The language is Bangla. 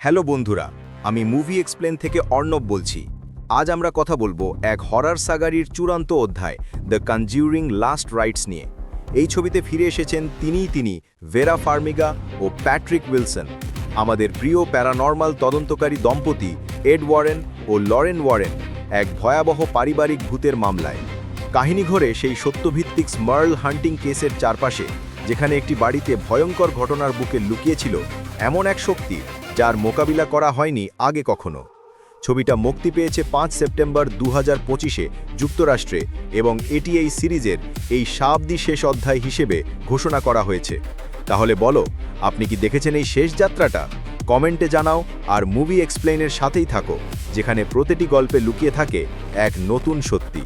হ্যালো বন্ধুরা, আমি মুভি এক্সপ্লেন থেকে অর্ণব বলছি। আজ আমরা কথা বলব এক হরার সাগারির চূড়ান্ত অধ্যায়, দ্য কনজিউরিং লাস্ট রাইটস নিয়ে। এই ছবিতে ফিরে এসেছেন তিনিই তিনি, ভেরা ফার্মিগা ও প্যাট্রিক উইলসন। আমাদের প্রিয় প্যারানর্মাল তদন্তকারী দম্পতি, এড ওয়ারেন ও লরেন ওয়ারেন, এক ভয়াবহ পারিবারিক ভূতের মামলায়। কাহিনী ঘরে সেই সত্যভিত্তিক স্মার্ল হান্টিং কেসের চারপাশে, যেখানে একটি বাড়িতে ভয়ঙ্কর ঘটনার বুকে লুকিয়েছিল এমন এক শক্তি যার মোকাবিলা করা হয়নি আগে কখনো। ছবিটা মুক্তি পেয়েছে পাঁচ সেপ্টেম্বর দু হাজার যুক্তরাষ্ট্রে এবং এটি এই সিরিজের এই সাবদি শেষ অধ্যায় হিসেবে ঘোষণা করা হয়েছে। তাহলে বলো, আপনি কি দেখেছেন এই শেষ যাত্রাটা? কমেন্টে জানাও আর মুভি এক্সপ্লেনের সাথেই থাকো, যেখানে প্রতিটি গল্পে লুকিয়ে থাকে এক নতুন সত্যি।